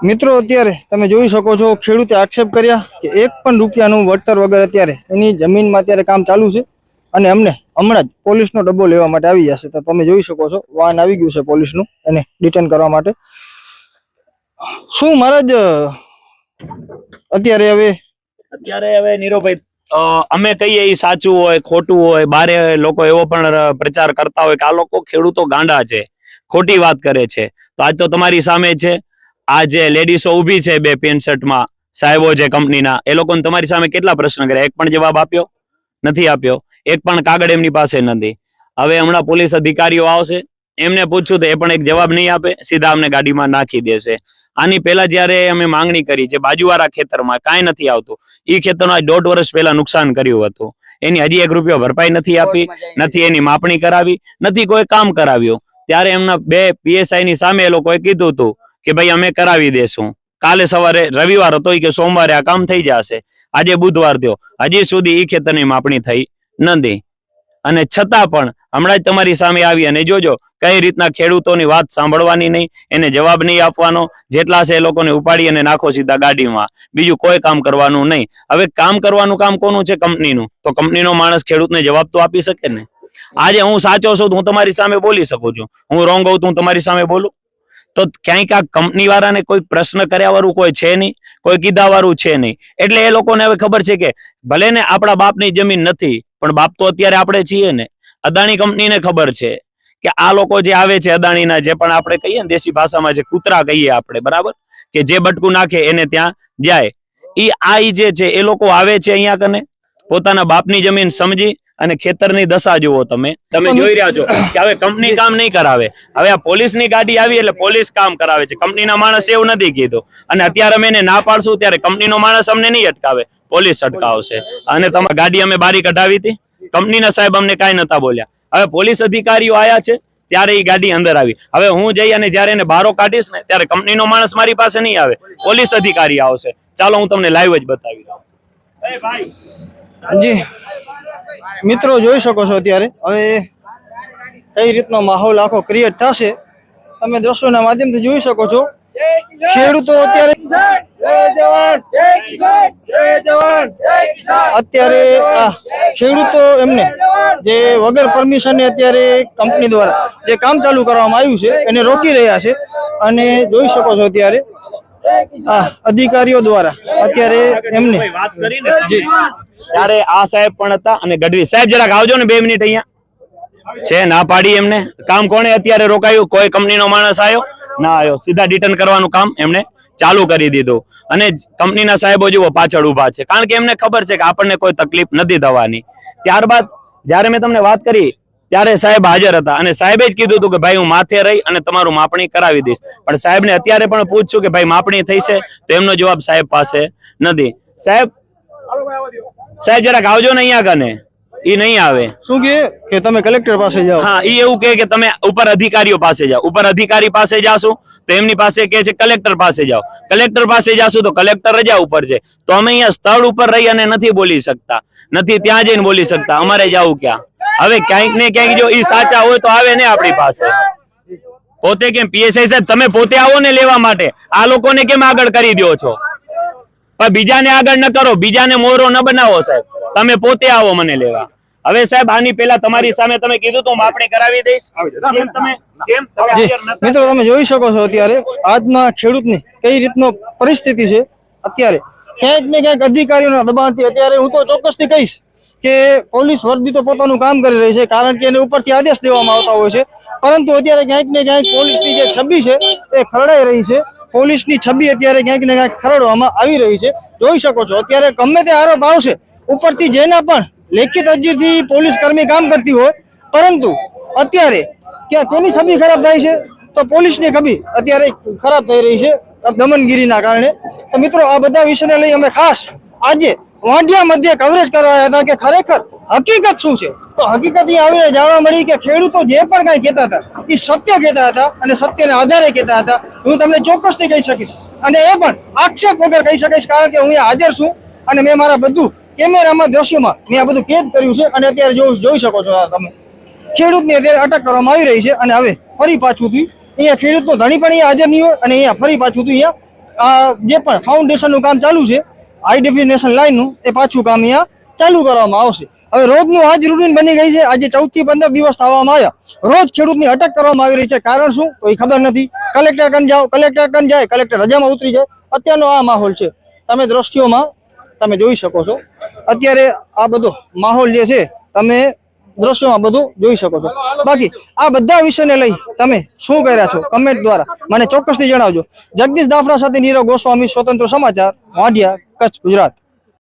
મિત્રો, અત્યારે તમે જોઈ શકો છો, ખેડૂતે આક્ષેપ કર્યા કે એક પણ રૂપિયાનું વળતર વગર અત્યારે એની જમીનમાં અત્યારે કામ ચાલુ છે અને અમને હમણાં જ પોલીસનો ડબ્બો લેવા માટે આવી જશે તો તમે જોઈ શકો છો, વાહન આવી ગયું છે પોલીસનું એને ડિટેન કરવા માટે. શું મહારાજ, અત્યારે હવે અત્યારે હવે નીરોભાઈ અમે કહીએ એ સાચું હોય, ખોટું હોય, બારે લોકો એવો પણ પ્રચાર કરતા હોય કે આ લોકો ખેડૂતો ગાંડા છે, ખોટી વાત કરે છે. તો આજ તો તમારી સામે છે. આ જે લેડીસો ઊભી છે બે પેન્ટ શર્ટમાં સાહેબો છે કંપનીના એ લોકોને તમારી સામે કેટલા પ્રશ્ન કર્યા? એક પણ જવાબ આપ્યો નથી આપ્યો. એક પણ કાગળ એમની પાસે નથી. હવે હમણાં પોલીસ અધિકારીઓ આવશે એમને પૂછ્યું તો એ પણ એક જવાબ નહીં આપે સીધા અમને ગાડીમાં નાખી દેશે. આની પહેલા જ્યારે અમે માંગણી કરી છે બાજુવાળા ખેતરમાં કાંઈ નથી આવતું એ ખેતરમાં આજ દોઢ વર્ષ પહેલા નુકસાન કર્યું હતું. એની હજી એક રૂપિયો ભરપાઈ નથી આપી નથી એની માપણી કરાવી નથી કોઈ કામ કરાવ્યું. ત્યારે એમના બે પીએસઆઈ ની સામે એ લોકોએ કીધું હતું કે ભાઈ અમે કરાવી દેશું. કાલે સવારે રવિવાર હતો કે સોમવારે આ કામ થઈ જશે. આજે બુધવાર થયો. હજી સુધી ઈ ખેતરની માપણી થઈ નથી. અને છતાં પણ હમણાં જ તમારી સામે આવી અને જોજો કઈ રીતના ખેડૂતોની વાત સાંભળવાની નહીં, એને જવાબ નહીં આપવાનો. જેટલા છે એ લોકોને ઉપાડી અને નાખો સીધા ગાડીમાં. બીજું કોઈ કામ કરવાનું નહીં. હવે કામ કરવાનું કામ કોનું છે? કંપનીનું. તો કંપનીનો માણસ ખેડૂતને જવાબ તો આપી શકે ને. આજે હું સાચો છું હું તમારી સામે બોલી શકું છું. હું રોંગ તો હું તમારી સામે બોલું? તો ક્યાંક આ કંપની વાળાને કોઈ પ્રશ્ન કર્યા વાળું કોઈ છે નહીં, કોઈ કીધા વાળું છે નહીં. એટલે એ લોકોને હવે ખબર છે કે ભલે ને આપણા બાપની જમીન નથી, પણ બાપ તો અત્યારે આપણે છીએ ને. અદાણી કંપનીને ખબર છે કે આ લોકો જે આવે છે અદાણીના, જે પણ આપણે કહીએ ને દેશી ભાષામાં જે કૂતરા કહીએ આપણે, બરાબર? કે જે બટકું નાખે એને ત્યાં જાય. ઈ, આ જે છે, એ લોકો આવે છે અહીંયા કને? પોતાના બાપની જમીન સમજી અને ખેતરની દશા જુઓ તમે તમે જોઈ રહ્યા છો કે હવે કંપની કામ નહીં કરાવે. હવે આ પોલીસની ગાડી આવી એટલે પોલીસ કામ કરાવે છે. કંપનીના માણસ એવું નથી કીધું. અને અત્યારે અમે એને ના પાડશું ત્યારે કંપનીનો માણસ અમને નહીં અટકાવે. પોલીસ અટકાવશે. અને તમારી ગાડી અમે બારી કઢાવી હતી. કંપનીના સાહેબ અમને કાંઈ નતા બોલ્યા. હવે પોલીસ અધિકારીઓ આવ્યા છે ત્યારે એ ગાડી અંદર આવી. હવે હું જઈ અને જ્યારે એને બારો કાઢીશ ને ત્યારે કંપનીનો માણસ મારી પાસે નહીં આવે. પોલીસ અધિકારી આવશે. ચાલો હું તમને લાઈવ જ બતાવી દઉં. ભાઈ જી. મિત્રો જોઈ શકો છો અત્યારે. હવે કઈ રીતનો માહોલ આખો ક્રિએટ થશે તમે દ્રશ્યોના માધ્યમથી જોઈ શકો છો. ખેડૂતો અત્યારે અત્યારે ખેડૂતો એમને જે વગર પરમિશને અત્યારે કંપની દ્વારા જે કામ ચાલુ કરવામાં આવ્યું છે એને રોકી રહ્યા છે. અને જોઈ શકો છો અત્યારે અધિકારીઓ દ્વારા અત્યારે એમને ત્યારે આ સાહેબ પણ હતા અને ગઢવી. સાહેબ, જરાક આવજો ને બે મિનિટ અહીંયા. છે, ના પાડી એમને. કામ કોણે અત્યારે રોકાયું? કોઈ કંપનીનો માણસ આવ્યો ના આવ્યો સીધા રિટર્ન કરવાનું કામ એમને ચાલુ કરી દીધું. અને કંપનીના સાહેબો જુઓ, પાછળ ઊભા છે. કારણ કે એમને ખબર છે કે આપણને કોઈ તકલીફ નથી થવાની. ત્યારબાદ જ્યારે મેં તમને વાત કરી, ત્યારે સાહેબ હાજર હતા. અને સાહેબે જ કીધું હતું કે, ભાઈ, હું માથે રહી અને તમારું માપણી કરાવી દઈશ. પણ સાહેબને અત્યારે પણ પૂછશું કે, ભાઈ, માપણી થઈ છે? તો એમનો જવાબ સાહેબ પાસે નથી. સાહેબ સાહેબ જરાક આવજો ને અહીંયા કને ઈ નહીં આવે. શું કે? કે તમે કલેક્ટર પાસે જાઓ. હા ઈ એવું કે કે તમે ઉપર અધિકારીઓ પાસે જાઓ. ઉપર અધિકારી પાસે જાશો તો એમની પાસે કે છે કલેક્ટર પાસે જાઓ. કલેક્ટર પાસે જાશું તો કલેક્ટર રજા ઉપર છે. તો અમે અહીંયા સ્થળ ઉપર રહી અને નથી બોલી શકતા. નથી ત્યાં જઈને બોલી શકતા. અમારે જવું ક્યાં? હવે ક્યાંક ને ક્યાંક જો ઈ સાચા હોય તો આવે ને આપણી પાસે. પોતે કેમ? પીએસઆઈ સાહેબ તમે પોતે આવો ને લેવા માટે. આ લોકોને કેમ આગળ કરી દો છો? પણ બીજાને આગળ ન કરો બીજાને મોરો ન બનાવો સાહેબ. તમે પોતે આવો મને લેવા. હવે સાહેબ આની પેલા તમારી સામે તમે કીધું તો હું માપણી કરાવી દઈશ? મિત્રો તમે જોઈ શકો છો અત્યારે આજના ખેડૂતની કઈ રીતનો પરિસ્થિતિ છે અત્યારે. ક્યાંક ને ક્યાંક અધિકારીઓના દબાણથી અત્યારે હું તો ચોક્કસથી કહીશ કે પોલીસ વર્દી તો પોતાનું કામ કરી રહી છે કારણ કે એને ઉપરથી આદેશ દેવામાં આવતા હોય છે. પરંતુ અત્યારે ક્યાંક ને ક્યાંક પોલીસની જે છબી છે એ ખરડાઈ રહી છે. પોલીસની છબી અત્યારે ક્યાંક ને ક્યાંક ખરડવામાં આવી રહી છે. જોઈ શકો છો, અત્યારે ગમે તે આરોપ આવશે, ઉપરથી જેના પણ લેખિત અરજીથી પોલીસ કર્મી કામ કરતી હોય, પરંતુ અત્યારે ક્યાં કોની છબી ખરાબ થાય છે? તો પોલીસની છબી અત્યારે ખરાબ થઈ રહી છે, દમનગીરીના કારણે. તો મિત્રો, આ બધા વિષયને લઈ અમે ખાસ આજે વાંઢિયા મધ્ય કવરેજ કરવા હતા કે ખરેખર હકીકત શું છે? તો હકીકત એ આવીને જાણવા મળી કે ખેડૂતો જે પણ કાંઈ કહેતા હતા એ સત્ય કહેતા હતા અને સત્યના આધારે કહેતા હતા. હું તમને ચોક્કસથી કહી શકીશ. અને એ પણ આક્ષેપ વગર કહી શકીશ, કારણ કે હું અહીંયા હાજર છું અને મેં મારા બધું કેમેરામાં, દ્રશ્યોમાં મેં આ બધું કેદ કર્યું છે અને અત્યારે જોઈ જોઈ શકો છો તમે. ખેડૂતની અત્યારે અટક કરવામાં આવી રહી છે અને હવે ફરી પાછું થી અહીંયા ખેડૂતનો ધણી પણ અહીંયા હાજર નહીં હોય અને અહીંયા ફરી પાછું થી અહીંયા જે પણ ફાઉન્ડેશનનું કામ ચાલુ છે હાઈ ડેફિનેશન લાઈનનું એ પાછું કામ અહીંયા ચાલુ કરવામાં આવશે. હવે રોજનું આજ રૂટીન બની ગઈ છે. આજે ચૌદથી પંદર દિવસ થવામાં આવ્યા. રોજ ખેડૂતની અટક કરવામાં આવી રહી છે. કારણ શું? તો એ ખબર નથી. કલેક્ટર કન જાઓ, કલેક્ટર કન જાય, કલેક્ટર રજામાં ઉતરી જાય. અત્યારનો આ માહોલ છે. તમે દ્રશ્યોમાં તમે જોઈ શકો છો. અત્યારે આ બધો માહોલ જે છે, તમે દ્રશ્યોમાં બધું જોઈ શકો છો. બાકી આ બધા વિષયને લઈ તમે શું કર્યા છો? કમેન્ટ દ્વારા મને ચોક્કસથી જણાવજો. જગદીશ દાફડા સાથે નીરવ ગોસ્વામી, સ્વતંત્ર સમાચાર, વાઢિયા, કચ્છ, ગુજરાત.